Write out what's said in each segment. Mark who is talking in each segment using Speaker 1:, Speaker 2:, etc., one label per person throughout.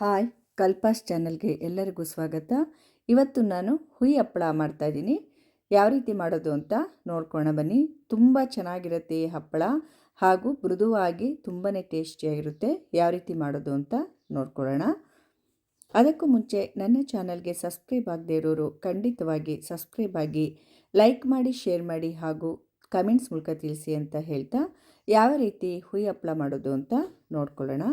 Speaker 1: Hi ಕಲ್ಪಾಸ್ ಚಾನಲ್ಗೆ ಎಲ್ಲರಿಗೂ ಸ್ವಾಗತ. ಇವತ್ತು ನಾನು ಹುಯಿ ಹಪ್ಪಳ ಮಾಡ್ತಾಯಿದ್ದೀನಿ ಯಾವ ರೀತಿ ಮಾಡೋದು ಅಂತ ನೋಡ್ಕೊಳ್ಳೋಣ ಬನ್ನಿ. ತುಂಬ ಚೆನ್ನಾಗಿರುತ್ತೆ ಈ ಹಪ್ಪಳ ಹಾಗೂ ಮೃದುವಾಗಿ ತುಂಬಾ ಟೇಸ್ಟಿಯಾಗಿರುತ್ತೆ. ಯಾವ ರೀತಿ ಮಾಡೋದು ಅಂತ ನೋಡ್ಕೊಳ್ಳೋಣ ಅದಕ್ಕೂ ಮುಂಚೆ ನನ್ನ ಚಾನಲ್ಗೆ ಸಬ್ಸ್ಕ್ರೈಬ್ ಆಗದೇ ಇರೋರು ಖಂಡಿತವಾಗಿ ಸಬ್ಸ್ಕ್ರೈಬ್ ಆಗಿ ಲೈಕ್ ಮಾಡಿ, ಶೇರ್ ಮಾಡಿ ಹಾಗೂ ಕಮೆಂಟ್ಸ್ ಮೂಲಕ ತಿಳಿಸಿ ಅಂತ ಹೇಳ್ತಾ ಯಾವ ರೀತಿ ಹುಯಿ ಹಪ್ಪಳ ಮಾಡೋದು ಅಂತ ನೋಡ್ಕೊಳ್ಳೋಣ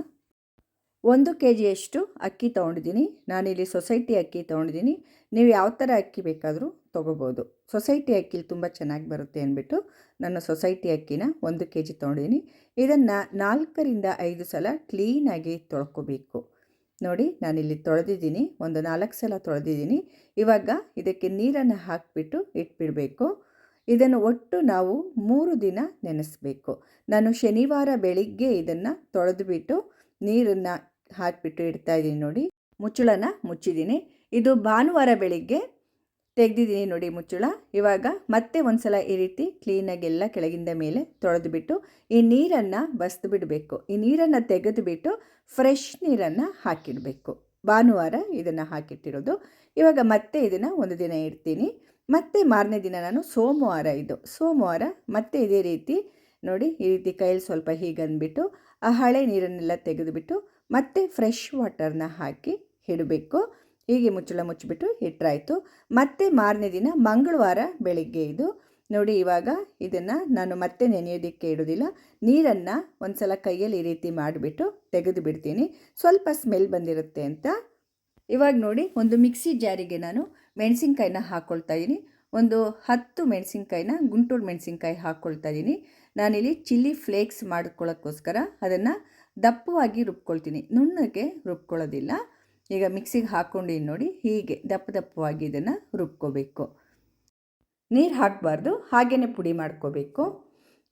Speaker 1: ಒಂದು ಕೆ ಜಿಯಷ್ಟು ಅಕ್ಕಿ ತೊಗೊಂಡಿದ್ದೀನಿ. ನಾನಿಲ್ಲಿ ಸೊಸೈಟಿ ಅಕ್ಕಿ ತೊಗೊಂಡಿದ್ದೀನಿ. ನೀವು ಯಾವ ಥರ ಅಕ್ಕಿ ಬೇಕಾದರೂ ತೊಗೋಬೋದು. ಸೊಸೈಟಿ ಅಕ್ಕಿಲಿ ತುಂಬ ಚೆನ್ನಾಗಿ ಬರುತ್ತೆ ಅಂದ್ಬಿಟ್ಟು ನಾನು ಸೊಸೈಟಿ ಅಕ್ಕಿನ ಒಂದು ಕೆ ಜಿ ತೊಗೊಂಡಿದ್ದೀನಿ. ಇದನ್ನು ನಾಲ್ಕರಿಂದ ಐದು ಸಲ ಕ್ಲೀನಾಗಿ ತೊಳ್ಕೊಬೇಕು. ನೋಡಿ, ನಾನಿಲ್ಲಿ ತೊಳೆದಿದ್ದೀನಿ. ಒಂದು ನಾಲ್ಕು ಸಲ ತೊಳೆದಿದ್ದೀನಿ. ಇವಾಗ ಇದಕ್ಕೆ ನೀರನ್ನು ಹಾಕಿಬಿಟ್ಟು ಇಟ್ಬಿಡಬೇಕು. ಇದನ್ನು ಒಟ್ಟು ನಾವು ಮೂರು ದಿನ ನೆನೆಸಬೇಕು. ನಾನು ಶನಿವಾರ ಬೆಳಿಗ್ಗೆ ಇದನ್ನು ತೊಳೆದುಬಿಟ್ಟು ನೀರನ್ನು ಹಾಕಿಬಿಟ್ಟು ಇಡ್ತಾ ಇದ್ದೀನಿ ನೋಡಿ. ಮುಚ್ಚಳನ ಮುಚ್ಚಿದ್ದೀನಿ. ಇದು ಭಾನುವಾರ ಬೆಳಿಗ್ಗೆ ತೆಗೆದಿದ್ದೀನಿ ನೋಡಿ ಮುಚ್ಚಳ. ಇವಾಗ ಮತ್ತೆ ಒಂದ್ಸಲ ಈ ರೀತಿ ಕ್ಲೀನಾಗಿ ಎಲ್ಲ ಕೆಳಗಿಂದ ಮೇಲೆ ತೊಳೆದುಬಿಟ್ಟು ಈ ನೀರನ್ನು ಬಸ್ದು ಬಿಡಬೇಕು ಈ ನೀರನ್ನು ತೆಗೆದುಬಿಟ್ಟು ಫ್ರೆಶ್ ನೀರನ್ನು ಹಾಕಿಡಬೇಕು. ಭಾನುವಾರ ಇದನ್ನು ಹಾಕಿಟ್ಟಿರೋದು. ಇವಾಗ ಮತ್ತೆ ಇದನ್ನು ಒಂದು ದಿನ ಇಡ್ತೀನಿ. ಮತ್ತೆ ಮಾರನೇ ದಿನ ನಾನು ಸೋಮವಾರ ಇದು. ಸೋಮವಾರ ಮತ್ತೆ ಇದೇ ರೀತಿ ನೋಡಿ ಈ ರೀತಿ ಕೈಯಲ್ಲಿ ಸ್ವಲ್ಪ ಹೀಗಂದ್ಬಿಟ್ಟು ಆ ಹಳೆ ನೀರನ್ನೆಲ್ಲ ತೆಗೆದುಬಿಟ್ಟು ಮತ್ತೆ ಫ್ರೆಶ್ ವಾಟರ್ನ ಹಾಕಿ ಇಡಬೇಕು. ಹೀಗೆ ಮುಚ್ಚಳ ಮುಚ್ಚಿಬಿಟ್ಟು ಇಟ್ಟರಾಯಿತು ಮತ್ತೆ ಮಾರನೇ ದಿನ ಮಂಗಳವಾರ ಬೆಳಿಗ್ಗೆ ಇದು. ನೋಡಿ ಇವಾಗ ಇದನ್ನು ನಾನು ಮತ್ತೆ ನೆನೆಯೋದಕ್ಕೆ ಇಡೋದಿಲ್ಲ. ನೀರನ್ನು ಒಂದು ಸಲ ಕೈಯಲ್ಲಿ ಈ ರೀತಿ ಮಾಡಿಬಿಟ್ಟು ತೆಗೆದು ಬಿಡ್ತೀನಿ. ಸ್ವಲ್ಪ ಸ್ಮೆಲ್ ಬಂದಿರುತ್ತೆ ಅಂತ. ಇವಾಗ ನೋಡಿ ಒಂದು ಮಿಕ್ಸಿ ಜಾರಿಗೆ ನಾನು ಮೆಣಸಿನ್ಕಾಯಿನ ಹಾಕ್ಕೊಳ್ತಾ ಇದ್ದೀನಿ ಒಂದು ಹತ್ತು ಮೆಣಸಿನ್ಕಾಯಿನ, ಗುಂಟೂರು ಮೆಣಸಿನ್ಕಾಯಿ ಹಾಕ್ಕೊಳ್ತಾ ಇದ್ದೀನಿ ನಾನಿಲ್ಲಿ ಚಿಲ್ಲಿ ಫ್ಲೇಕ್ಸ್ ಮಾಡ್ಕೊಳ್ಳೋಕ್ಕೋಸ್ಕರ ಅದನ್ನು ದಪ್ಪವಾಗಿ ರುಬ್ಕೊಳ್ತೀನಿ. ನುಣ್ಣಗೆ ರುಬ್ಕೊಳ್ಳೋದಿಲ್ಲ. ಈಗ ಮಿಕ್ಸಿಗೆ ಹಾಕ್ಕೊಂಡು ನೋಡಿ ಹೀಗೆ ದಪ್ಪ ದಪ್ಪವಾಗಿ ಇದನ್ನು ರುಬ್ಕೋಬೇಕು. ನೀರು ಹಾಕಬಾರ್ದು ಹಾಗೇ ಪುಡಿ ಮಾಡ್ಕೋಬೇಕು.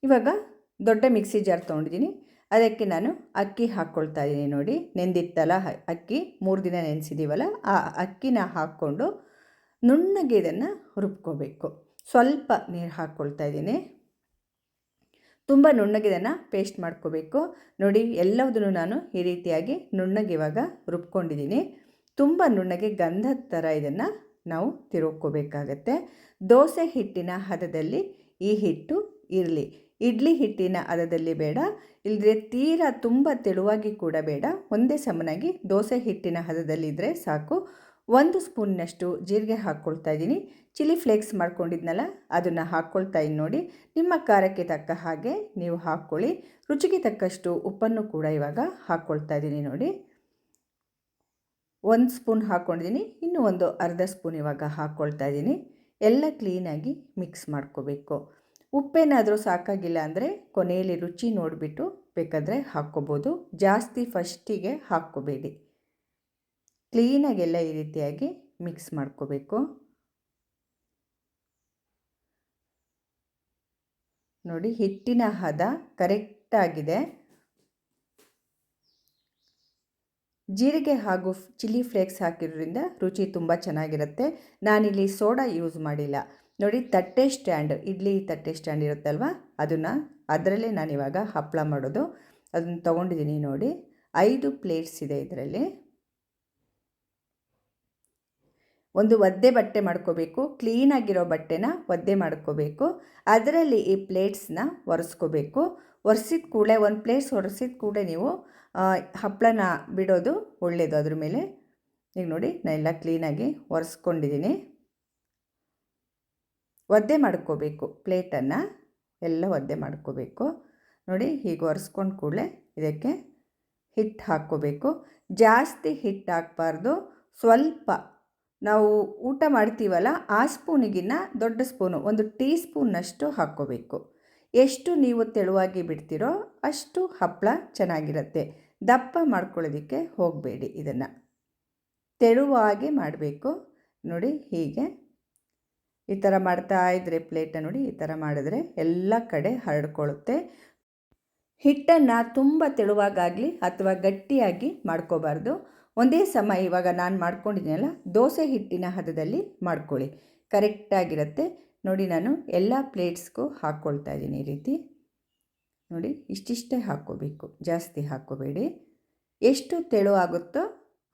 Speaker 1: ಇವಾಗ ದೊಡ್ಡ ಮಿಕ್ಸಿ ಜಾರ್ ತೊಗೊಂಡಿದ್ದೀನಿ ಅದಕ್ಕೆ ನಾನು ಅಕ್ಕಿ ಹಾಕ್ಕೊಳ್ತಾ ಇದ್ದೀನಿ ನೋಡಿ. ನೆಂದಿತ್ತಲ್ಲ ಅಕ್ಕಿ, ಮೂರು ದಿನ ನೆನೆಸಿದ್ದೀವಲ್ಲ ಆ ಅಕ್ಕಿನ ಹಾಕ್ಕೊಂಡು ನುಣ್ಣಗೆ ಇದನ್ನು ರುಬ್ಕೋಬೇಕು. ಸ್ವಲ್ಪ ನೀರು ಹಾಕ್ಕೊಳ್ತಾ ಇದ್ದೀನಿ ತುಂಬ ನುಣ್ಣಗಿದನ್ನು ಪೇಸ್ಟ್ ಮಾಡ್ಕೋಬೇಕು. ನೋಡಿ, ಎಲ್ಲವುದನ್ನು ನಾನು ಈ ರೀತಿಯಾಗಿ ನುಣ್ಣಗಿವಾಗ ರುಬ್ಕೊಂಡಿದ್ದೀನಿ. ತುಂಬ ನುಣ್ಣಗೆ ಗಂಧದ ಥರ ಇದನ್ನು ನಾವು ತಿರುಗ್ಕೋಬೇಕಾಗತ್ತೆ. ದೋಸೆ ಹಿಟ್ಟಿನ ಹದದಲ್ಲಿ ಈ ಹಿಟ್ಟು ಇರಲಿ. ಇಡ್ಲಿ ಹಿಟ್ಟಿನ ಹದದಲ್ಲಿ ಬೇಡ. ಇಲ್ಲದ್ರೆ ತೀರಾ ತುಂಬ ತೆಳುವಾಗಿ ಕೂಡ ಬೇಡ. ಒಂದೇ ಸಮನಾಗಿ ದೋಸೆ ಹಿಟ್ಟಿನ ಹದದಲ್ಲಿದ್ದರೆ ಸಾಕು. ಒಂದು ಸ್ಪೂನ್ನಷ್ಟು ಜೀರಿಗೆ ಹಾಕ್ಕೊಳ್ತಾ ಇದ್ದೀನಿ. ಚಿಲ್ಲಿ ಫ್ಲೇಕ್ಸ್ ಮಾಡ್ಕೊಂಡಿದ್ನಲ್ಲ, ಅದನ್ನು ಹಾಕ್ಕೊಳ್ತಾ ಇದ್ದೀನಿ ನೋಡಿ. ನಿಮ್ಮ ಖಾರಕ್ಕೆ ತಕ್ಕ ಹಾಗೆ ನೀವು ಹಾಕ್ಕೊಳ್ಳಿ. ರುಚಿಗೆ ತಕ್ಕಷ್ಟು ಉಪ್ಪನ್ನು ಕೂಡ ಇವಾಗ ಹಾಕ್ಕೊಳ್ತಾ ಇದ್ದೀನಿ ನೋಡಿ. ಒಂದು ಸ್ಪೂನ್ ಹಾಕ್ಕೊಂಡಿದ್ದೀನಿ, ಇನ್ನೂ ಒಂದು ಅರ್ಧ ಸ್ಪೂನ್ ಇವಾಗ ಹಾಕ್ಕೊಳ್ತಾ ಇದ್ದೀನಿ. ಎಲ್ಲ ಕ್ಲೀನಾಗಿ ಮಿಕ್ಸ್ ಮಾಡ್ಕೋಬೇಕು. ಉಪ್ಪೇನಾದರೂ ಸಾಕಾಗಿಲ್ಲ ಅಂದರೆ ಕೊನೆಯಲ್ಲಿ ರುಚಿ ನೋಡಿಬಿಟ್ಟು ಬೇಕಾದರೆ ಹಾಕ್ಕೋಬೋದು. ಜಾಸ್ತಿ ಫಸ್ಟಿಗೆ ಹಾಕ್ಕೋಬೇಡಿ. ಕ್ಲೀನಾಗೆಲ್ಲ ಈ ರೀತಿಯಾಗಿ ಮಿಕ್ಸ್ ಮಾಡ್ಕೋಬೇಕು. ನೋಡಿ ಹಿಟ್ಟಿನ ಹದ ಕರೆಕ್ಟಾಗಿದೆ ಜೀರಿಗೆ ಹಾಗೂ ಚಿಲ್ಲಿ ಫ್ಲೇಕ್ಸ್ ಹಾಕಿರೋದ್ರಿಂದ ರುಚಿ ತುಂಬ ಚೆನ್ನಾಗಿರುತ್ತೆ. ನಾನಿಲ್ಲಿ ಸೋಡಾ ಯೂಸ್ ಮಾಡಿಲ್ಲ. ನೋಡಿ ತಟ್ಟೆ ಸ್ಟ್ಯಾಂಡ್, ಇಡ್ಲಿ ತಟ್ಟೆ ಸ್ಟ್ಯಾಂಡ್ ಇರುತ್ತಲ್ವ? ಅದನ್ನು, ಅದರಲ್ಲೇ ನಾನಿವಾಗ ಹಪ್ಪಳ ಮಾಡೋದು. ಅದನ್ನು ತೊಗೊಂಡಿದ್ದೀನಿ ನೋಡಿ. ಐದು ಪ್ಲೇಟ್ಸ್ ಇದೆ ಇದರಲ್ಲಿ. ಒಂದು ಒದ್ದೆ ಬಟ್ಟೆ ಮಾಡ್ಕೋಬೇಕು, ಕ್ಲೀನಾಗಿರೋ ಬಟ್ಟೆನ ಒದ್ದೆ ಮಾಡ್ಕೋಬೇಕು, ಅದರಲ್ಲಿ ಈ ಪ್ಲೇಟ್ಸ್ನ ಒರೆಸ್ಕೋಬೇಕು. ಒರೆಸಿದ ಕೂಡಲೇ, ಒಂದು ಪ್ಲೇಟ್ಸ್ ಒರೆಸಿದ ಕೂಡಲೇ ನೀವು ಹಪ್ಪಳನ ಬಿಡೋದು ಒಳ್ಳೆಯದು ಅದ್ರ ಮೇಲೆ. ಈಗ ನೋಡಿ, ನಾನು ಎಲ್ಲ ಕ್ಲೀನಾಗಿ ಒರೆಸ್ಕೊಂಡಿದ್ದೀನಿ. ಒದ್ದೆ ಮಾಡ್ಕೋಬೇಕು, ಪ್ಲೇಟನ್ನು ಎಲ್ಲ ಒದ್ದೆ ಮಾಡ್ಕೋಬೇಕು. ನೋಡಿ, ಹೀಗೆ ಒರೆಸ್ಕೊಂಡು ಕೂಡಲೇ ಇದಕ್ಕೆ ಹಿಟ್ಟು ಹಾಕ್ಕೋಬೇಕು. ಜಾಸ್ತಿ ಹಿಟ್ಟು ಹಾಕಬಾರ್ದು, ಸ್ವಲ್ಪ ನಾವು ಊಟ ಮಾಡ್ತೀವಲ್ಲ, ಆ ಸ್ಪೂನಿಗಿನ್ನ ದೊಡ್ಡ ಸ್ಪೂನು, ಒಂದು ಟೀ ಸ್ಪೂನ್ನಷ್ಟು ಹಾಕ್ಕೋಬೇಕು. ಎಷ್ಟು ನೀವು ತೆಳುವಾಗಿ ಬಿಡ್ತೀರೋ ಅಷ್ಟು ಹಪ್ಪಳ ಚೆನ್ನಾಗಿರುತ್ತೆ. ದಪ್ಪ ಮಾಡ್ಕೊಳ್ಳೋದಕ್ಕೆ ಹೋಗಬೇಡಿ ಇದನ್ನು. ತೆಳುವಾಗಿ ಮಾಡಬೇಕು. ನೋಡಿ ಹೀಗೆ. ಈ ಥರ ಮಾಡ್ತಾ ಇದ್ದರೆ ಪ್ಲೇಟ ನೋಡಿ, ಈ ಥರ ಮಾಡಿದ್ರೆ ಎಲ್ಲ ಕಡೆ ಹರಡ್ಕೊಳ್ಳುತ್ತೆ. ಹಿಟ್ಟನ್ನು ತುಂಬ ತೆಳುವಾಗಾಗಲಿ ಅಥವಾ ಗಟ್ಟಿಯಾಗಿ ಮಾಡ್ಕೋಬಾರ್ದು. ಒಂದೇ ಸಮ ಇವಾಗ ನಾನು ಮಾಡ್ಕೊಂಡಿದ್ದೀನಲ್ಲ ದೋಸೆ ಹಿಟ್ಟಿನ ಹದದಲ್ಲಿ ಮಾಡ್ಕೊಳ್ಳಿ. ಕರೆಕ್ಟಾಗಿರುತ್ತೆ. ನೋಡಿ ನಾನು ಎಲ್ಲ ಪ್ಲೇಟ್ಸ್ಗೂ ಹಾಕ್ಕೊಳ್ತಾ ಇದ್ದೀನಿ ಈ ರೀತಿ. ನೋಡಿ, ಇಷ್ಟಿಷ್ಟೇ ಹಾಕ್ಕೋಬೇಕು ಜಾಸ್ತಿ ಹಾಕ್ಕೋಬೇಡಿ ಎಷ್ಟು ತೆಳು ಆಗುತ್ತೋ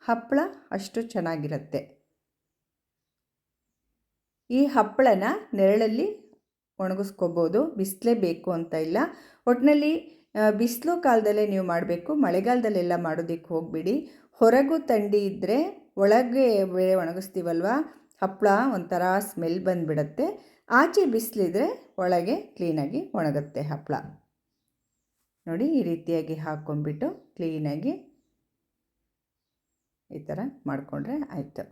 Speaker 1: ಹಪ್ಪಳ ಅಷ್ಟು ಚೆನ್ನಾಗಿರುತ್ತೆ. ಈ ಹಪ್ಪಳನ ನೆರಳಲ್ಲಿ ಒಣಗಿಸ್ಕೋಬೋದು. ಬಿಸಿಲೇ ಬೇಕು ಅಂತ ಇಲ್ಲ. ಒಟ್ಟಿನಲ್ಲಿ ಬಿಸಿಲು ಕಾಲದಲ್ಲೇ ನೀವು ಮಾಡಬೇಕು. ಮಳೆಗಾಲದಲ್ಲೆಲ್ಲ ಮಾಡೋದಕ್ಕೆ ಹೋಗಬೇಡಿ. ಹೊರಗೂ ಥಂಡಿ ಇದ್ದರೆ ಒಳಗೆ ಬೇರೆ ಒಣಗಿಸ್ತೀವಲ್ವ? ಹಪ್ಪಳ ಒಂಥರ ಸ್ಮೆಲ್ ಬಂದುಬಿಡತ್ತೆ. ಆಚೆ ಬಿಸಿಲಿದ್ರೆ ಒಳಗೆ ಕ್ಲೀನಾಗಿ ಒಣಗುತ್ತೆ ಹಪ್ಪಳ ನೋಡಿ ಈ ರೀತಿಯಾಗಿ ಹಾಕ್ಕೊಂಡ್ಬಿಟ್ಟು ಕ್ಲೀನಾಗಿ ಈ ಥರ ಮಾಡಿಕೊಂಡ್ರೆ ಆಯಿತು.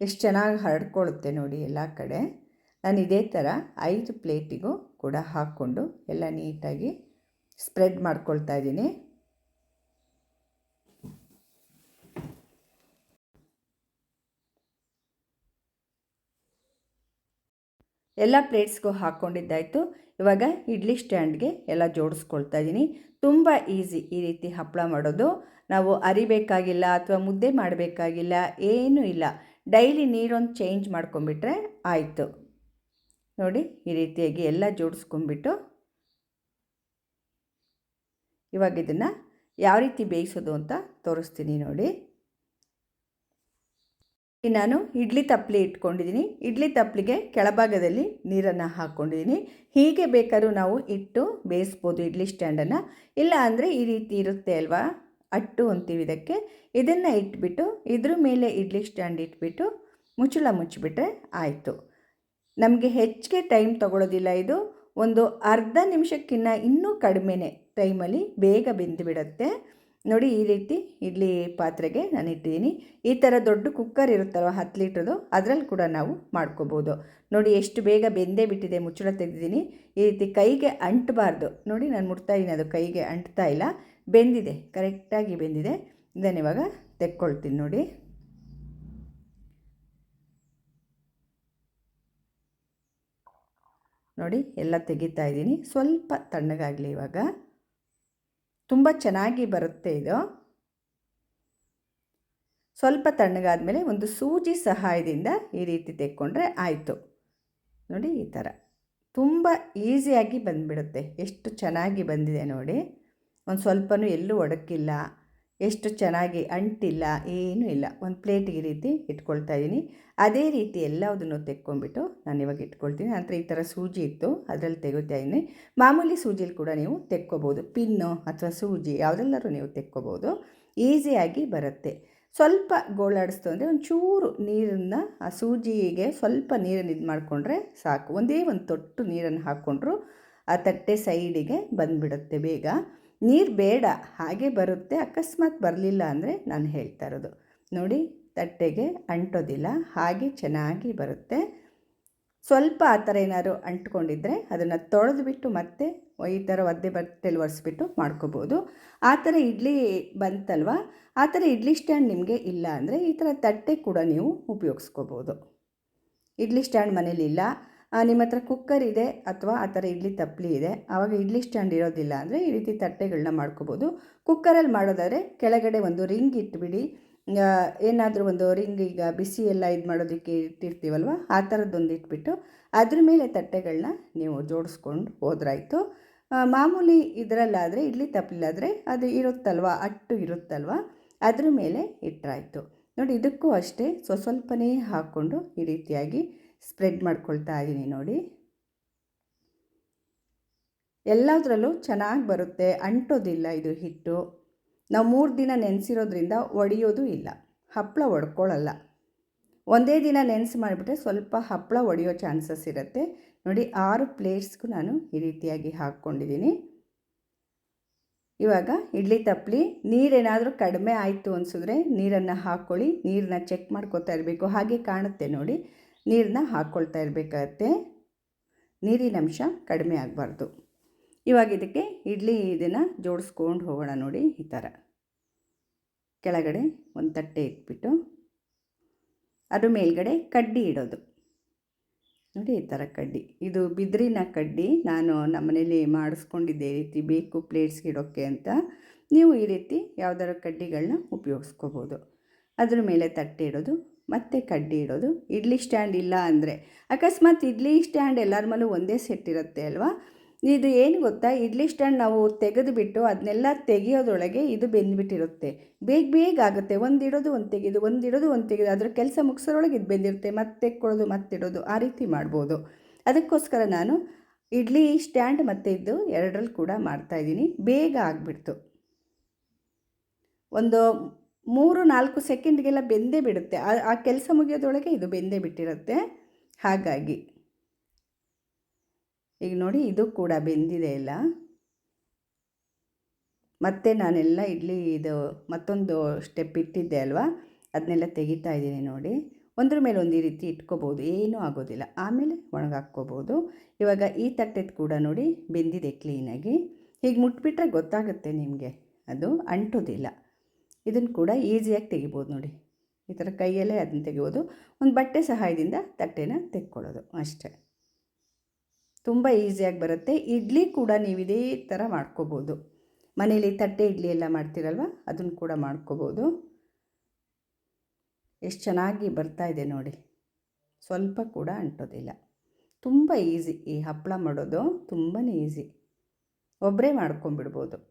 Speaker 1: ಎಷ್ಟು ಚೆನ್ನಾಗಿ ಹರಡ್ಕೊಳ್ಳುತ್ತೆ ನೋಡಿ ಎಲ್ಲ ಕಡೆ. ನಾನು ಇದೇ ಥರ ಐದು ಪ್ಲೇಟಿಗೂ ಕೂಡ ಹಾಕ್ಕೊಂಡು ಎಲ್ಲ ನೀಟಾಗಿ ಸ್ಪ್ರೆಡ್ ಮಾಡ್ಕೊಳ್ತಾ ಇದ್ದೀನಿ. ಎಲ್ಲ ಪ್ಲೇಟ್ಸ್ಗೂ ಹಾಕ್ಕೊಂಡಿದ್ದಾಯಿತು. ಇವಾಗ ಇಡ್ಲಿ ಸ್ಟ್ಯಾಂಡ್ಗೆ ಎಲ್ಲ ಜೋಡಿಸ್ಕೊಳ್ತಾ ಇದ್ದೀನಿ. ತುಂಬ ಈಸಿ ಈ ರೀತಿ ಹಪ್ಪಳ ಮಾಡೋದು. ನಾವು ಅರಿಬೇಕಾಗಿಲ್ಲ ಅಥವಾ ಮುದ್ದೆ ಮಾಡಬೇಕಾಗಿಲ್ಲ, ಏನೂ ಇಲ್ಲ. ಡೈಲಿ ನೀರೊಂದು ಚೇಂಜ್ ಮಾಡ್ಕೊಂಬಿಟ್ರೆ ಆಯಿತು. ನೋಡಿ, ಈ ರೀತಿಯಾಗಿ ಎಲ್ಲ ಜೋಡಿಸ್ಕೊಂಬಿಟ್ಟು. ಇವಾಗ ಇದನ್ನು ಯಾವ ರೀತಿ ಬೇಯಿಸೋದು ಅಂತ ತೋರಿಸ್ತೀನಿ ನೋಡಿ. ನಾನು ಇಡ್ಲಿ ತಪ್ಪಲಿ ಇಟ್ಕೊಂಡಿದ್ದೀನಿ. ಇಡ್ಲಿ ತಪ್ಪಲಿಗೆ ಕೆಳಭಾಗದಲ್ಲಿ ನೀರನ್ನು ಹಾಕ್ಕೊಂಡಿದ್ದೀನಿ. ಹೀಗೆ ಬೇಕಾದ್ರೂ ನಾವು ಇಟ್ಟು ಬೇಯಿಸ್ಬೋದು ಇಡ್ಲಿ ಸ್ಟ್ಯಾಂಡನ್ನು. ಇಲ್ಲ ಅಂದರೆ ಈ ರೀತಿ ಇರುತ್ತೆ ಅಲ್ವಾ? ಅಟ್ಟು ಅಂತೀವಿ ಇದಕ್ಕೆ. ಇದನ್ನು ಇಟ್ಬಿಟ್ಟು, ಇದ್ರ ಮೇಲೆ ಇಡ್ಲಿ ಸ್ಟ್ಯಾಂಡ್ ಇಟ್ಬಿಟ್ಟು ಮುಚ್ಚಳ ಮುಚ್ಚಿಬಿಟ್ರೆ ಆಯಿತು. ನಮಗೆ ಹೆಚ್ಚಿಗೆ ಟೈಮ್ ತೊಗೊಳೋದಿಲ್ಲ ಇದು. ಒಂದು ಅರ್ಧ ನಿಮಿಷಕ್ಕಿಂತ ಇನ್ನೂ ಕಡಿಮೆನೇ ಟೈಮಲ್ಲಿ ಬೇಗ ಬೆಂದುಬಿಡತ್ತೆ. ನೋಡಿ ಈ ರೀತಿ ಇಡ್ಲಿ ಪಾತ್ರೆಗೆ ನಾನು ಇಟ್ಟಿದ್ದೀನಿ ಈ ಥರ ದೊಡ್ಡ ಕುಕ್ಕರ್ ಇರುತ್ತಲ್ವ, ಹತ್ತು ಲೀಟ್ರದು ಅದರಲ್ಲಿ ಕೂಡ ನಾವು ಮಾಡ್ಕೋಬೋದು. ನೋಡಿ ಎಷ್ಟು ಬೇಗ ಬೆಂದೇ ಬಿಟ್ಟಿದೆ, ಮುಚ್ಚಳ ತೆಗೆದಿದ್ದೀನಿ. ಈ ರೀತಿ ಕೈಗೆ ಅಂಟಬಾರ್ದು. ನೋಡಿ ನಾನು ಮುಟ್ತಾ ಇದ್ದೀನಿ, ಅದು ಕೈಗೆ ಅಂಟ್ತಾ ಇಲ್ಲ. ಬೆಂದಿದೆ, ಕರೆಕ್ಟಾಗಿ ಬೆಂದಿದೆ. ಇದನ್ನು ಇವಾಗ ತೆಕ್ಕೊಳ್ತೀನಿ ನೋಡಿ. ನೋಡಿ, ಎಲ್ಲ ತೆಗಿತಾ ಇದ್ದೀನಿ. ಸ್ವಲ್ಪ ತಣ್ಣಗಾಗಲಿ ಇವಾಗ. ತುಂಬ ಚೆನ್ನಾಗಿ ಬರುತ್ತೆ ಇದು. ಸ್ವಲ್ಪ ತಣ್ಣಗಾದ ಮೇಲೆ ಒಂದು ಸೂಜಿ ಸಹಾಯದಿಂದ ಈ ರೀತಿ ತೆಕ್ಕೊಂಡ್ರೆ ಆಯಿತು. ನೋಡಿ ಈ ಥರ. ತುಂಬ ಈಸಿಯಾಗಿ ಬಂದುಬಿಡುತ್ತೆ. ಎಷ್ಟು ಚೆನ್ನಾಗಿ ಬಂದಿದೆ ನೋಡಿ. ಒಂದು ಸ್ವಲ್ಪನೂ ಎಲ್ಲೂ ಒಡಕಿಲ್ಲ ಎಷ್ಟು ಚೆನ್ನಾಗಿ ಅಂಟಿಲ್ಲ, ಏನೂ ಇಲ್ಲ. ಒಂದು ಪ್ಲೇಟಿಗೆ ರೀತಿ ಇಟ್ಕೊಳ್ತಾ ಇದ್ದೀನಿ. ಅದೇ ರೀತಿ ಎಲ್ಲದನ್ನು ತೆಕ್ಕೊಂಬಿಟ್ಟು ನಾನು ಇವಾಗ ಇಟ್ಕೊಳ್ತೀನಿ. ನಂತರ ಈ ಥರ ಸೂಜಿ ಇತ್ತು, ಅದರಲ್ಲಿ ತೆಗೋತಾ ಇದ್ದೀನಿ. ಮಾಮೂಲಿ ಸೂಜಿಲಿ ಕೂಡ ನೀವು ತೆಕ್ಕೋಬೋದು. ಪಿನ್ನು ಅಥವಾ ಸೂಜಿ ಯಾವುದೆಲ್ಲರೂ ನೀವು ತೆಕ್ಕೋಬೋದು. ಈಸಿಯಾಗಿ ಬರುತ್ತೆ. ಸ್ವಲ್ಪ ಗೋಳಾಡಿಸ್ತು ಅಂದರೆ ಒಂದು ಚೂರು ನೀರನ್ನು, ಆ ಸೂಜಿಗೆ ಸ್ವಲ್ಪ ನೀರನ್ನು ಇದು ಮಾಡಿಕೊಂಡ್ರೆ ಸಾಕು. ಒಂದೇ ಒಂದು ತೊಟ್ಟು ನೀರನ್ನು ಹಾಕ್ಕೊಂಡ್ರು ಆ ತಟ್ಟೆ ಸೈಡಿಗೆ ಬಂದುಬಿಡುತ್ತೆ ಬೇಗ. ನೀರು ಬೇಡ, ಹಾಗೆ ಬರುತ್ತೆ, ಅಕಸ್ಮಾತ್ ಬರಲಿಲ್ಲ ಅಂದರೆ ನಾನು ಹೇಳ್ತಾ ಇರೋದು. ನೋಡಿ, ತಟ್ಟೆಗೆ ಅಂಟೋದಿಲ್ಲ, ಹಾಗೆ ಚೆನ್ನಾಗಿ ಬರುತ್ತೆ. ಸ್ವಲ್ಪ ಆ ಥರ ಏನಾದ್ರು ಅಂಟ್ಕೊಂಡಿದ್ರೆ ಅದನ್ನು ತೊಳೆದು ಬಿಟ್ಟು ಮತ್ತೆ ಈ ಥರ ಒದ್ದೆ ಬಟ್ಟೆಲಿ ಒರೆಸ್ಬಿಟ್ಟು ಮಾಡ್ಕೋಬೋದು. ಆ ಥರ ಇಡ್ಲಿ ಬಂತಲ್ವ? ಆ ಥರ ಇಡ್ಲಿ ಸ್ಟ್ಯಾಂಡ್ ನಿಮಗೆ ಇಲ್ಲ ಅಂದರೆ ಈ ಥರ ತಟ್ಟೆ ಕೂಡ ನೀವು ಉಪಯೋಗಿಸ್ಕೋಬೋದು. ಇಡ್ಲಿ ಸ್ಟ್ಯಾಂಡ್ ಮನೇಲಿ ಇಲ್ಲ ನಿಮ್ಮ ಹತ್ರ ಕುಕ್ಕರ್ ಇದೆ ಅಥವಾ ಆ ಥರ ಇಡ್ಲಿ ತಪ್ಪಲಿ ಇದೆ, ಆವಾಗ ಇಡ್ಲಿ ಸ್ಟ್ಯಾಂಡ್ ಇರೋದಿಲ್ಲ ಅಂದರೆ ಈ ರೀತಿ ತಟ್ಟೆಗಳನ್ನ ಮಾಡ್ಕೋಬೋದು. ಕುಕ್ಕರಲ್ಲಿ ಮಾಡೋದಾದರೆ ಕೆಳಗಡೆ ಒಂದು ರಿಂಗ್ ಇಟ್ಬಿಡಿ. ಏನಾದರೂ ಒಂದು ರಿಂಗ್ ಈಗ ಬಿಸಿ ಎಲ್ಲ ಇದು ಮಾಡೋದಕ್ಕೆ ಇಟ್ಟಿರ್ತೀವಲ್ವ, ಆ ಥರದ್ದೊಂದು ಇಟ್ಬಿಟ್ಟು ಅದ್ರ ಮೇಲೆ ತಟ್ಟೆಗಳನ್ನ ನೀವು ಜೋಡಿಸ್ಕೊಂಡು ಹೋದ್ರಾಯ್ತು. ಮಾಮೂಲಿ ಇದರಲ್ಲಾದರೆ ಇಡ್ಲಿ ತಪ್ಪಲಾದರೆ ಅದು ಇರುತ್ತಲ್ವ, ಅಟ್ಟು ಇರುತ್ತಲ್ವ, ಅದ್ರ ಮೇಲೆ ಇಟ್ಟರಾಯ್ತು ನೋಡಿ ಇದಕ್ಕೂ ಅಷ್ಟೇ, ಸ್ವಸ್ವಲ್ಪನೇ ಹಾಕ್ಕೊಂಡು ಈ ರೀತಿಯಾಗಿ ಸ್ಪ್ರೆಡ್ ಮಾಡ್ಕೊಳ್ತಾ ಇದ್ದೀನಿ ನೋಡಿ. ಎಲ್ಲದರಲ್ಲೂ ಚೆನ್ನಾಗಿ ಬರುತ್ತೆ, ಅಂಟೋದಿಲ್ಲ ಇದು ಹಿಟ್ಟು. ನಾವು ಮೂರು ದಿನ ನೆನೆಸಿರೋದ್ರಿಂದ ಒಡೆಯೋದು ಇಲ್ಲ ಹಪ್ಪಳ ಒಡ್ಕೊಳ್ಳಲ್ಲ ಒಂದೇ ದಿನ ನೆನೆಸಿ ಮಾಡಿಬಿಟ್ರೆ ಸ್ವಲ್ಪ ಹಪ್ಪಳ ಒಡೆಯೋ ಚಾನ್ಸಸ್ ಇರುತ್ತೆ. ನೋಡಿ, ಆರು ಪ್ಲೇಟ್ಸ್ಗೂ ನಾನು ಈ ರೀತಿಯಾಗಿ ಹಾಕ್ಕೊಂಡಿದ್ದೀನಿ ಇವಾಗ ಇಡ್ಲಿ ತಪ್ಪಲಿ ನೀರೇನಾದರೂ ಕಡಿಮೆ ಆಯಿತು ಅನಿಸಿದ್ರೆ ನೀರನ್ನು ಹಾಕ್ಕೊಳ್ಳಿ ನೀರನ್ನ ಚೆಕ್ ಮಾಡ್ಕೋತಾ ಇರಬೇಕು. ಹಾಗೆ ಕಾಣುತ್ತೆ ನೋಡಿ. ನೀರನ್ನ ಹಾಕ್ಕೊಳ್ತಾ ಇರಬೇಕಾಗತ್ತೆ. ನೀರಿನ ಅಂಶ ಕಡಿಮೆ ಆಗಬಾರ್ದು. ಇವಾಗ ಇದಕ್ಕೆ ಇಡ್ಲಿ ಇದನ್ನು ಜೋಡಿಸ್ಕೊಂಡು ಹೋಗೋಣ ನೋಡಿ ಈ ಥರ. ಕೆಳಗಡೆ ಒಂದು ತಟ್ಟೆ ಇಟ್ಬಿಟ್ಟು, ಅದು ಮೇಲ್ಗಡೆ ಕಡ್ಡಿ ಇಡೋದು. ನೋಡಿ ಈ ಥರ ಕಡ್ಡಿ. ಇದು ಬಿದಿರಿನ ಕಡ್ಡಿ. ನಾನು ನಮ್ಮ ಮನೇಲಿ ಮಾಡಿಸ್ಕೊಂಡಿದ್ದೆ ಈ ರೀತಿ ಬೇಕು ಪ್ಲೇಟ್ಸ್ಗೆ ಇಡೋಕ್ಕೆ ಅಂತ. ನೀವು ಈ ರೀತಿ ಯಾವ್ದಾರು ಕಡ್ಡಿಗಳನ್ನ ಉಪಯೋಗಿಸ್ಕೋಬೋದು. ಅದ್ರ ಮೇಲೆ ತಟ್ಟೆ ಇಡೋದು ಮತ್ತು ಕಡ್ಡಿ ಇಡೋದು. ಇಡ್ಲಿ ಸ್ಟ್ಯಾಂಡ್ ಇಲ್ಲ ಅಂದರೆ ಅಕಸ್ಮಾತ್ ಇಡ್ಲಿ ಸ್ಟ್ಯಾಂಡ್ ಎಲ್ಲರ ಮೇಲೂ ಒಂದೇ ಸೆಟ್ ಇರುತ್ತೆ ಅಲ್ವಾ? ಇದು ಏನು ಗೊತ್ತಾ? ಇಡ್ಲಿ ಸ್ಟ್ಯಾಂಡ್ ನಾವು ತೆಗೆದುಬಿಟ್ಟು ಅದನ್ನೆಲ್ಲ ತೆಗೆಯೋದ್ರೊಳಗೆ ಇದು ಬೆಂದ್ಬಿಟ್ಟಿರುತ್ತೆ. ಬೇಗ ಬೇಗ ಆಗುತ್ತೆ. ಒಂದು ಇಡೋದು, ಒಂದು ತೆಗೆದು, ಒಂದು ಇಡೋದು, ಒಂದು ತೆಗೆದು. ಅದರ ಕೆಲಸ ಮುಗಿಸೋರೊಳಗೆ ಇದು ಬೆಂದಿರುತ್ತೆ. ಮತ್ತೆ ತೆಕ್ಕೊಳ್ಳೋದು ಮತ್ತೆ ಇಡೋದು. ಆ ರೀತಿ ಮಾಡ್ಬೋದು. ಅದಕ್ಕೋಸ್ಕರ ನಾನು ಇಡ್ಲಿ ಸ್ಟ್ಯಾಂಡ್ ಮತ್ತು ಇದು ಎರಡರಲ್ಲಿ ಕೂಡ ಮಾಡ್ತಾಯಿದ್ದೀನಿ ಬೇಗ ಆಗಿಬಿಡ್ತು. ಒಂದು ಮೂರು ನಾಲ್ಕು ಸೆಕೆಂಡ್ಗೆಲ್ಲ ಬೆಂದೇ ಬಿಡುತ್ತೆ. ಆ ಕೆಲಸ ಮುಗಿಯೋದೊಳಗೆ ಇದು ಬೆಂದೇ ಬಿಟ್ಟಿರುತ್ತೆ. ಹಾಗಾಗಿ ಈಗ ನೋಡಿ ಇದು ಕೂಡ ಬೆಂದಿದೆ ಎಲ್ಲ. ಮತ್ತೆ ನಾನೆಲ್ಲ ಇಡ್ಲಿ ಇದು ಮತ್ತೊಂದು ಸ್ಟೆಪ್ ಇಟ್ಟಿದ್ದೆ ಅಲ್ವಾ? ಅದನ್ನೆಲ್ಲ ತೆಗಿತಾ ಇದ್ದೀನಿ ನೋಡಿ. ಒಂದ್ರ ಮೇಲೆ ಒಂದು ಈ ರೀತಿ ಇಟ್ಕೋಬೋದು ಏನೂ ಆಗೋದಿಲ್ಲ. ಆಮೇಲೆ ಒಣಗಾಕ್ಕೋಬೋದು ಇವಾಗ ಈ ತಟ್ಟೆದು ಕೂಡ ನೋಡಿ ಬೆಂದಿದೆ ಕ್ಲೀನಾಗಿ ಹೀಗೆ ಮುಟ್ಬಿಟ್ರೆ ಗೊತ್ತಾಗುತ್ತೆ ನಿಮಗೆ. ಅದು ಅಂಟೋದಿಲ್ಲ. ಇದನ್ನು ಕೂಡ ಈಸಿಯಾಗಿ ತೆಗಿಬೋದು ನೋಡಿ. ಈ ಥರ ಕೈಯಲ್ಲೇ ಅದನ್ನು ತೆಗಿಬೋದು. ಒಂದು ಬಟ್ಟೆ ಸಹಾಯದಿಂದ ತಟ್ಟೆನ ತೆಕ್ಕೊಳ್ಳೋದು ಅಷ್ಟೇ. ತುಂಬ ಈಸಿಯಾಗಿ ಬರುತ್ತೆ. ಇಡ್ಲಿ ಕೂಡ ನೀವು ಇದೇ ಥರ ಮಾಡ್ಕೋಬೋದು. ಮನೇಲಿ ತಟ್ಟೆ ಇಡ್ಲಿ ಎಲ್ಲ ಮಾಡ್ತೀರಲ್ವ? ಅದನ್ನು ಕೂಡ ಮಾಡ್ಕೋಬೋದು. ಎಷ್ಟು ಚೆನ್ನಾಗಿ ಬರ್ತಾ ಇದೆ ನೋಡಿ. ಸ್ವಲ್ಪ ಕೂಡ ಅಂಟೋದಿಲ್ಲ. ತುಂಬ ಈಸಿ. ಈ ಹಪ್ಪಳ ಮಾಡೋದು ತುಂಬಾ ಈಸಿ. ಒಬ್ಬರೇ ಮಾಡ್ಕೊಂಬಿಡ್ಬೋದು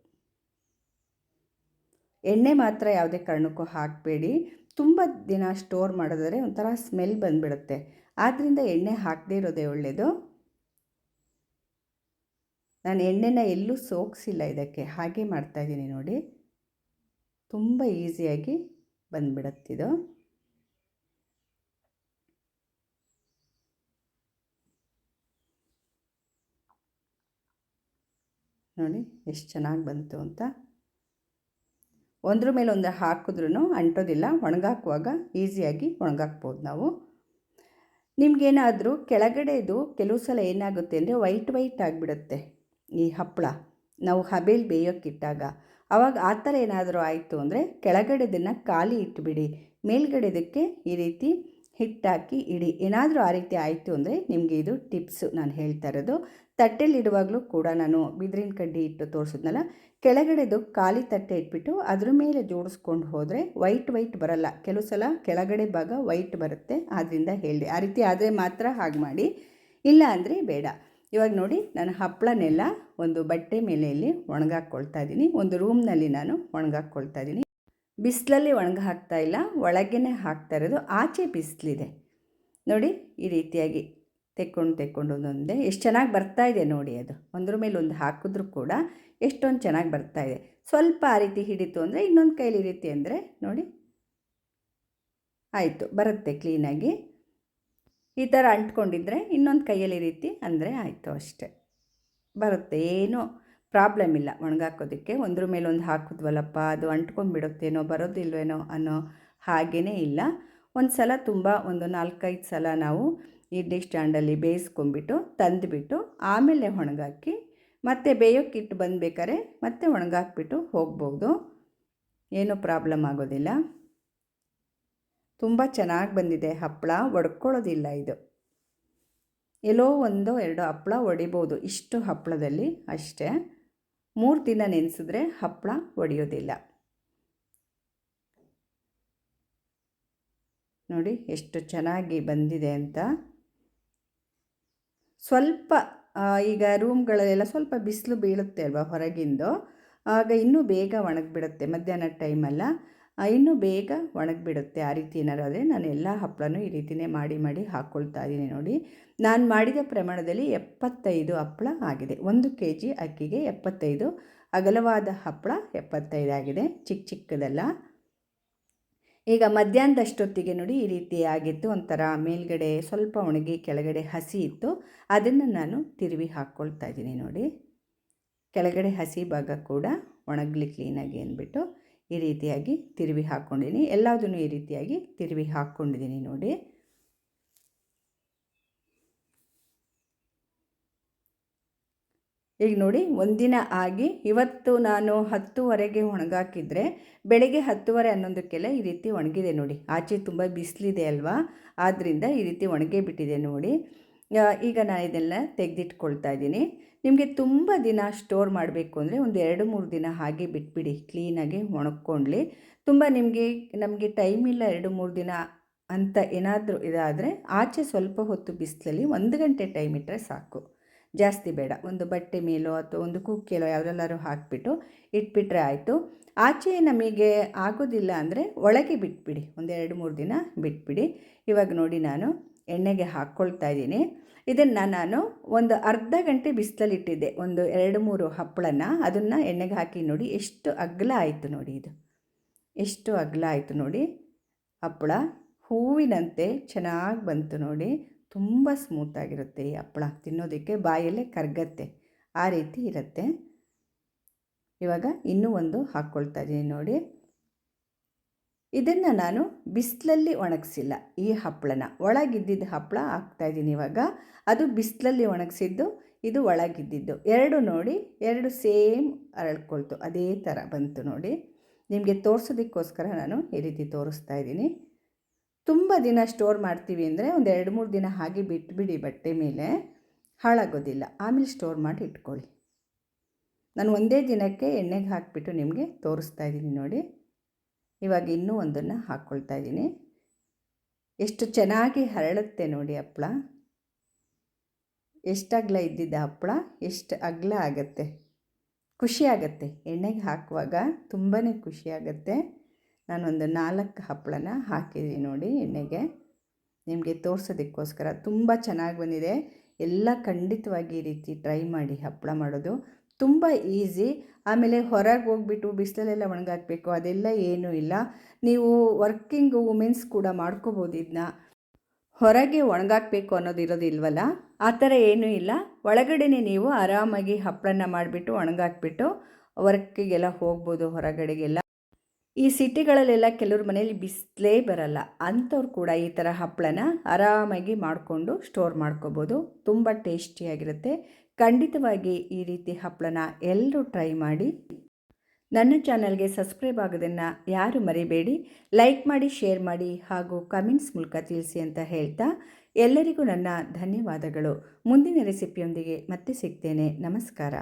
Speaker 1: ಎಣ್ಣೆ ಮಾತ್ರ ಯಾವುದೇ ಕಾರಣಕ್ಕೂ ಹಾಕಬೇಡಿ. ತುಂಬ ದಿನ ಸ್ಟೋರ್ ಮಾಡಿದ್ರೆ ಒಂಥರ ಸ್ಮೆಲ್ ಬಂದುಬಿಡುತ್ತೆ. ಆದ್ದರಿಂದ ಎಣ್ಣೆ ಹಾಕದೇ ಇರೋದೇ ಒಳ್ಳೆಯದು ನಾನು ಎಣ್ಣೆನ ಎಲ್ಲೂ ಸೋಕ್ಸಿಲ್ಲ ಇದಕ್ಕೆ. ಹಾಗೆ ಮಾಡ್ತಾಯಿದ್ದೀನಿ ನೋಡಿ. ತುಂಬ ಈಸಿಯಾಗಿ ಬಂದುಬಿಡುತ್ತಿದು. ನೋಡಿ, ಎಷ್ಟು ಚೆನ್ನಾಗಿ ಬಂತು ಅಂತ. ಒಂದ್ರ ಮೇಲೆ ಒಂದು ಹಾಕಿದ್ರೂ ಅಂಟೋದಿಲ್ಲ, ಒಣಗಾಕುವಾಗ ಈಸಿಯಾಗಿ ಒಣಗಾಕ್ಬೋದು ನಾವು. ನಿಮಗೇನಾದರೂ ಕೆಳಗಡೆದು ಕೆಲವು ಸಲ ಏನಾಗುತ್ತೆ ಅಂದರೆ ವೈಟ್ ವೈಟ್ ಆಗಿಬಿಡುತ್ತೆ ಈ ಹಪ್ಪಳ. ನಾವು ಹಬೇಲಿ ಬೇಯೋಕ್ಕಿಟ್ಟಾಗ. ಆವಾಗ ಆ ಥರ ಏನಾದರೂ ಆಯಿತು ಅಂದರೆ ಕೆಳಗಡೆದನ್ನು ಖಾಲಿ ಇಟ್ಬಿಡಿ. ಮೇಲ್ಗಡೆದಕ್ಕೆ ಈ ರೀತಿ ಹಿಟ್ಟಾಕಿ ಇಡಿ. ಏನಾದರೂ ಆ ರೀತಿ ಆಯಿತು ಅಂದರೆ ನಿಮಗೆ ಇದು ಟಿಪ್ಸು ನಾನು ಹೇಳ್ತಾ ಇರೋದು. ತಟ್ಟೆಲಿಡುವಾಗಲೂ ಕೂಡ ನಾನು ಬಿದಿರಿನ ಕಡ್ಡಿ ಇಟ್ಟು ತೋರಿಸಿದ್ನಲ್ಲ ಕೆಳಗಡೆದು ಖಾಲಿ ತಟ್ಟೆ ಇಟ್ಬಿಟ್ಟು ಅದ್ರ ಮೇಲೆ ಜೋಡಿಸ್ಕೊಂಡು ಹೋದರೆ ವೈಟ್ ವೈಟ್ ಬರಲ್ಲ. ಕೆಲವು ಸಲ ಕೆಳಗಡೆ ಭಾಗ ವೈಟ್ ಬರುತ್ತೆ. ಆದ್ದರಿಂದ ಹೇಳಿ. ಆ ರೀತಿ ಆದರೆ ಮಾತ್ರ ಹಾಗೆ ಮಾಡಿ. ಇಲ್ಲ ಅಂದರೆ ಬೇಡ. ಇವಾಗ ನೋಡಿ, ನಾನು ಹಪ್ಪಳನೆಲ್ಲ ಒಂದು ಬಟ್ಟೆ ಮೇಲೆಯಲ್ಲಿ ಒಣಗಾಕ್ಕೊಳ್ತಾ ಇದ್ದೀನಿ. ಒಂದು ರೂಮ್ನಲ್ಲಿ ನಾನು ಒಣಗಾಕ್ಕೊಳ್ತಾ ಇದ್ದೀನಿ. ಬಿಸಿಲಲ್ಲಿ ಒಣಗ ಹಾಕ್ತಾ ಇಲ್ಲ. ಒಳಗೇ ಹಾಕ್ತಾ ಇರೋದು. ಆಚೆ ಬಿಸಿಲಿದೆ. ನೋಡಿ, ಈ ರೀತಿಯಾಗಿ ತೆಕ್ಕೊಂಡು ತೆಕ್ಕೊಂಡು ಒಂದೊಂದೇ. ಎಷ್ಟು ಚೆನ್ನಾಗಿ ಬರ್ತಾ ಇದೆ ನೋಡಿ ಅದು. ಒಂದ್ರ ಮೇಲೆ ಒಂದು ಹಾಕಿದ್ರೂ ಕೂಡ ಎಷ್ಟೊಂದು ಚೆನ್ನಾಗಿ ಬರ್ತಾ ಇದೆ. ಸ್ವಲ್ಪ ಆ ರೀತಿ ಹಿಡಿತು ಅಂದರೆ ಇನ್ನೊಂದು ಕೈಲಿ ರೀತಿ ಅಂದರೆ ನೋಡಿ. ಆಯಿತು, ಬರುತ್ತೆ ಕ್ಲೀನಾಗಿ ಈ ಥರ ಅಂಟ್ಕೊಂಡಿದ್ರೆ ಇನ್ನೊಂದು ಕೈಯಲ್ಲಿ ರೀತಿ ಅಂದರೆ ಆಯಿತು ಅಷ್ಟೆ. ಬರುತ್ತೆ, ಏನೂ ಪ್ರಾಬ್ಲಮ್ ಇಲ್ಲ. ಒಣಗಾಕೋದಕ್ಕೆ ಒಂದ್ರ ಮೇಲೆ ಒಂದು ಹಾಕಿದ್ವಲ್ಲಪ್ಪ, ಅದು ಅಂಟ್ಕೊಂಡ್ಬಿಡುತ್ತೇನೋ, ಬರೋದಿಲ್ವೇನೋ ಅನ್ನೋ ಹಾಗೇ ಇಲ್ಲ. ಒಂದು ಸಲ ತುಂಬ ಒಂದು ನಾಲ್ಕೈದು ಸಲ ನಾವು ಇಡ್ಲಿ ಸ್ಟ್ಯಾಂಡಲ್ಲಿ ಬೇಯಿಸ್ಕೊಂಬಿಟ್ಟು ತಂದುಬಿಟ್ಟು, ಆಮೇಲೆ ಒಣಗಾಕಿ ಮತ್ತೆ ಬೇಯೋಕ್ಕಿಟ್ಟು ಬಂದುಬೇಕಾರೆ ಮತ್ತೆ ಒಣಗಾಕ್ಬಿಟ್ಟು ಹೋಗ್ಬೋದು. ಏನೂ ಪ್ರಾಬ್ಲಮ್ ಆಗೋದಿಲ್ಲ. ತುಂಬ ಚೆನ್ನಾಗಿ ಬಂದಿದೆ. ಹಪ್ಪಳ ಒಡ್ಕೊಳ್ಳೋದಿಲ್ಲ ಇದು. ಎಲ್ಲೋ ಒಂದು ಎರಡು ಹಪ್ಪಳ ಒಡಿಬೋದು. ಇಷ್ಟು ಹಪ್ಪಳದಲ್ಲಿ ಅಷ್ಟೇ. ಮೂರು ದಿನ ನೆನೆಸಿದ್ರೆ ಹಪ್ಪಳ ಒಡೆಯೋದಿಲ್ಲ. ನೋಡಿ ಎಷ್ಟು ಚೆನ್ನಾಗಿ ಬಂದಿದೆ ಅಂತ. ಸ್ವಲ್ಪ ಈಗ ರೂಮ್ಗಳಲ್ಲೆಲ್ಲ ಸ್ವಲ್ಪ ಬಿಸಿಲು ಬೀಳುತ್ತೆ ಅಲ್ವಾ ಹೊರಗಿಂದು. ಆಗ ಇನ್ನೂ ಬೇಗ ಒಣಗಿಬಿಡುತ್ತೆ ಮಧ್ಯಾಹ್ನ ಟೈಮಲ್ಲ ಇನ್ನೂ ಬೇಗ ಒಣಗಿಬಿಡುತ್ತೆ ಆ ರೀತಿ ಏನಾರು ಆದರೆ ನಾನು ಎಲ್ಲ ಹಪ್ಪಳನೂ ಈ ರೀತಿಯೇ ಮಾಡಿ ಮಾಡಿ ಹಾಕ್ಕೊಳ್ತಾ ಇದ್ದೀನಿ ನೋಡಿ. ನಾನು ಮಾಡಿದ ಪ್ರಮಾಣದಲ್ಲಿ ಎಪ್ಪತ್ತೈದು ಹಪ್ಪಳ ಆಗಿದೆ. ಒಂದು ಕೆ ಜಿ ಅಕ್ಕಿಗೆ ಎಪ್ಪತ್ತೈದು, ಅಗಲವಾದ ಹಪ್ಪಳ ಎಪ್ಪತ್ತೈದು ಆಗಿದೆ. ಚಿಕ್ಕ ಚಿಕ್ಕದೆಲ್ಲ. ಈಗ ಮಧ್ಯಾಹ್ನದಷ್ಟೊತ್ತಿಗೆ ನೋಡಿ ಈ ರೀತಿ ಆಗಿತ್ತು ಒಂಥರ ಮೇಲ್ಗಡೆ ಸ್ವಲ್ಪ ಒಣಗಿ ಕೆಳಗಡೆ ಹಸಿ ಇತ್ತು. ಅದನ್ನು ನಾನು ತಿರುವಿ ಹಾಕ್ಕೊಳ್ತಾ ಇದ್ದೀನಿ ನೋಡಿ. ಕೆಳಗಡೆ ಹಸಿ ಭಾಗ ಕೂಡ ಒಣಗಲಿ ಕ್ಲೀನಾಗಿ ಅಂದ್ಬಿಟ್ಟು ಈ ರೀತಿಯಾಗಿ ತಿರುವಿ ಹಾಕ್ಕೊಂಡಿದ್ದೀನಿ. ಎಲ್ಲದನ್ನು ಈ ರೀತಿಯಾಗಿ ತಿರುವಿ ಹಾಕ್ಕೊಂಡಿದ್ದೀನಿ ನೋಡಿ. ಈಗ ನೋಡಿ, ಒಂದಿನ ಆಗಿ ಇವತ್ತು ನಾನು ಹತ್ತುವರೆಗೆ ಒಣಗಾಕಿದ್ರೆ ಬೆಳಗ್ಗೆ ಹತ್ತುವರೆ ಹನ್ನೊಂದಕ್ಕೆಲ್ಲ ಈ ರೀತಿ ಒಣಗಿದೆ ನೋಡಿ. ಆಚೆ ತುಂಬ ಬಿಸಿಲಿದೆ ಅಲ್ವಾ? ಆದ್ದರಿಂದ ಈ ರೀತಿ ಒಣಗೇ ಬಿಟ್ಟಿದೆ ನೋಡಿ. ಈಗ ನಾನು ಇದೆಲ್ಲ ತೆಗೆದಿಟ್ಕೊಳ್ತಾ ಇದ್ದೀನಿ. ನಿಮಗೆ ತುಂಬ ದಿನ ಸ್ಟೋರ್ ಮಾಡಬೇಕು ಅಂದರೆ ಒಂದು ಎರಡು ಮೂರು ದಿನ ಹಾಗೆ ಬಿಟ್ಬಿಡಿ. ಕ್ಲೀನಾಗಿ ಒಣಕ್ಕೊಂಡ್ಲಿ ತುಂಬ ನಿಮಗೆ, ನಮಗೆ ಟೈಮ್ ಇಲ್ಲ ಎರಡು ಮೂರು ದಿನ ಅಂತ ಏನಾದರೂ ಇದಾದರೆ ಆಚೆ ಸ್ವಲ್ಪ ಹೊತ್ತು ಬಿಸಿಲಲ್ಲಿ ಒಂದು ಗಂಟೆ ಟೈಮ್ ಇಟ್ಟರೆ ಸಾಕು. ಜಾಸ್ತಿ ಬೇಡ. ಒಂದು ಬಟ್ಟೆ ಮೇಲೋ ಅಥವಾ ಒಂದು ಕುಕ್ಕೆಲೋ ಯಾವುದೆಲ್ಲರೂ ಹಾಕಿಬಿಟ್ಟು ಇಟ್ಬಿಟ್ರೆ ಆಯಿತು. ಆಚೆ ನಮಗೆ ಆಗೋದಿಲ್ಲ ಅಂದರೆ ಒಳಗೆ ಬಿಟ್ಬಿಡಿ. ಒಂದು ಎರಡು ಮೂರು ದಿನ ಬಿಟ್ಬಿಡಿ. ಇವಾಗ ನೋಡಿ ನಾನು ಎಣ್ಣೆಗೆ ಹಾಕ್ಕೊಳ್ತಾ ಇದ್ದೀನಿ. ಇದನ್ನು ನಾನು ಒಂದು ಅರ್ಧ ಗಂಟೆ ಬಿಸಿಲಲ್ಲಿಟ್ಟಿದ್ದೆ ಒಂದು ಎರಡು ಮೂರು ಹಪ್ಪಳನ ಅದನ್ನು ಎಣ್ಣೆಗೆ ಹಾಕಿ ನೋಡಿ ಎಷ್ಟು ಅಗಲ ಆಯಿತು ನೋಡಿ ಇದು. ಎಷ್ಟು ಅಗಲ ಆಯಿತು ನೋಡಿ. ಹಪ್ಪಳ ಹೂವಿನಂತೆ ಚೆನ್ನಾಗಿ ಬಂತು ನೋಡಿ. ತುಂಬ ಸ್ಮೂತಾಗಿರುತ್ತೆ ಈ ಹಪ್ಪಳ. ತಿನ್ನೋದಕ್ಕೆ ಬಾಯಲ್ಲೇ ಕರಗತ್ತೆ. ಆ ರೀತಿ ಇರುತ್ತೆ. ಇವಾಗ ಇನ್ನೂ ಒಂದು ಹಾಕ್ಕೊಳ್ತಾ ಇದ್ದೀನಿ ನೋಡಿ. ಇದನ್ನು ನಾನು ಬಿಸಿಲಲ್ಲಿ ಒಣಗಿಸಿಲ್ಲ ಈ ಹಪ್ಪಳನ. ಒಳಗಿದ್ದಿದ್ದ ಹಪ್ಪಳ ಹಾಕ್ತಾಯಿದ್ದೀನಿ ಇವಾಗ. ಅದು ಬಿಸಿಲಲ್ಲಿ ಒಣಗಿಸಿದ್ದು, ಇದು ಒಳಗಿದ್ದಿದ್ದು. ಎರಡು ನೋಡಿ, ಎರಡು ಸೇಮ್ ಅರಳ್ಕೊಳ್ತು. ಅದೇ ಥರ ಬಂತು ನೋಡಿ. ನಿಮಗೆ ತೋರಿಸೋದಕ್ಕೋಸ್ಕರ ನಾನು ಈ ರೀತಿ ತೋರಿಸ್ತಾ ಇದ್ದೀನಿ. ತುಂಬ ದಿನ ಸ್ಟೋರ್ ಮಾಡ್ತೀವಿ ಅಂದರೆ ಒಂದು ಎರಡು, ಮೂರು ದಿನ ಹಾಗೆ ಬಿಟ್ಟುಬಿಡಿ ಬಟ್ಟೆ ಮೇಲೆ ಹಾಳಾಗೋದಿಲ್ಲ. ಆಮೇಲೆ ಸ್ಟೋರ್ ಮಾಡಿ ಇಟ್ಕೊಳ್ಳಿ. ನಾನು ಒಂದೇ ದಿನಕ್ಕೆ ಎಣ್ಣೆಗೆ ಹಾಕಿಬಿಟ್ಟು ನಿಮಗೆ ತೋರಿಸ್ತಾ ಇದ್ದೀನಿ ನೋಡಿ. ಇವಾಗ ಇನ್ನೂ ಒಂದನ್ನು ಹಾಕ್ಕೊಳ್ತಾ ಇದ್ದೀನಿ. ಎಷ್ಟು ಚೆನ್ನಾಗಿ ಹರಳುತ್ತೆ ನೋಡಿ ಹಪ್ಪಳ ಎಷ್ಟು ಅಗ್ಲ ಇದ್ದಿದ್ದ ಹಪ್ಪಳ ಎಷ್ಟು ಅಗಲ ಆಗುತ್ತೆ. ಖುಷಿ ಆಗುತ್ತೆ. ಎಣ್ಣೆಗೆ ಹಾಕುವಾಗ ತುಂಬಾ ಖುಷಿ ನಾನೊಂದು ನಾಲ್ಕು ಹಪ್ಪಳನ ಹಾಕಿದ್ದೀನಿ ನೋಡಿ ಎಣ್ಣೆಗೆ. ನಿಮಗೆ ತೋರಿಸೋದಕ್ಕೋಸ್ಕರ ತುಂಬ ಚೆನ್ನಾಗಿ ಬಂದಿದೆ. ಎಲ್ಲ ಖಂಡಿತವಾಗಿ ಈ ರೀತಿ ಟ್ರೈ ಮಾಡಿ ಹಪ್ಪಳ ಮಾಡೋದು ತುಂಬ ಈಸಿ ಆಮೇಲೆ ಹೊರಗೆ ಹೋಗ್ಬಿಟ್ಟು ಬಿಸಿಲಲ್ಲೆಲ್ಲ ಒಣಗಾಕಬೇಕು, ಅದೆಲ್ಲ ಏನೂ ಇಲ್ಲ. ನೀವು ವರ್ಕಿಂಗ್ ವುಮೆನ್ಸ್ ಕೂಡ ಮಾಡ್ಕೋಬೋದು ಇದನ್ನ ಹೊರಗೆ ಒಣಗಾಕಬೇಕು ಅನ್ನೋದು ಇರೋದಿಲ್ವಲ್ಲ ಆ ಥರ ಏನೂ ಇಲ್ಲ. ಒಳಗಡೆನೇ ನೀವು ಆರಾಮಾಗಿ ಹಪ್ಪಳನ ಮಾಡಿಬಿಟ್ಟು ಒಣಗಾಕ್ಬಿಟ್ಟು ವರ್ಕಿಗೆಲ್ಲ ಹೋಗ್ಬೋದು ಹೊರಗಡೆಗೆಲ್ಲ. ಈ ಸಿಟಿಗಳಲ್ಲೆಲ್ಲ ಕೆಲವ್ರ ಮನೇಲಿ ಬಿಸಿಲೇ ಬರಲ್ಲ. ಅಂಥವ್ರು ಕೂಡ ಈ ಥರ ಹಪ್ಪಳನ ಆರಾಮಾಗಿ ಮಾಡಿಕೊಂಡು ಸ್ಟೋರ್ ಮಾಡ್ಕೋಬೋದು. ತುಂಬ ಟೇಸ್ಟಿಯಾಗಿರುತ್ತೆ. ಖಂಡಿತವಾಗಿ ಈ ರೀತಿ ಹಪ್ಪಳನ ಎಲ್ಲರೂ ಟ್ರೈ ಮಾಡಿ. ನನ್ನ ಚಾನಲ್ಗೆ ಸಬ್ಸ್ಕ್ರೈಬ್ ಆಗೋದನ್ನು ಯಾರು ಮರಿಬೇಡಿ. ಲೈಕ್ ಮಾಡಿ, ಶೇರ್ ಮಾಡಿ ಹಾಗೂ ಕಮೆಂಟ್ಸ್ ಮೂಲಕ ತಿಳಿಸಿ ಅಂತ ಹೇಳ್ತಾ ಎಲ್ಲರಿಗೂ ನನ್ನ ಧನ್ಯವಾದಗಳು. ಮುಂದಿನ ರೆಸಿಪಿಯೊಂದಿಗೆ ಮತ್ತೆ ಸಿಗ್ತೇನೆ. ನಮಸ್ಕಾರ.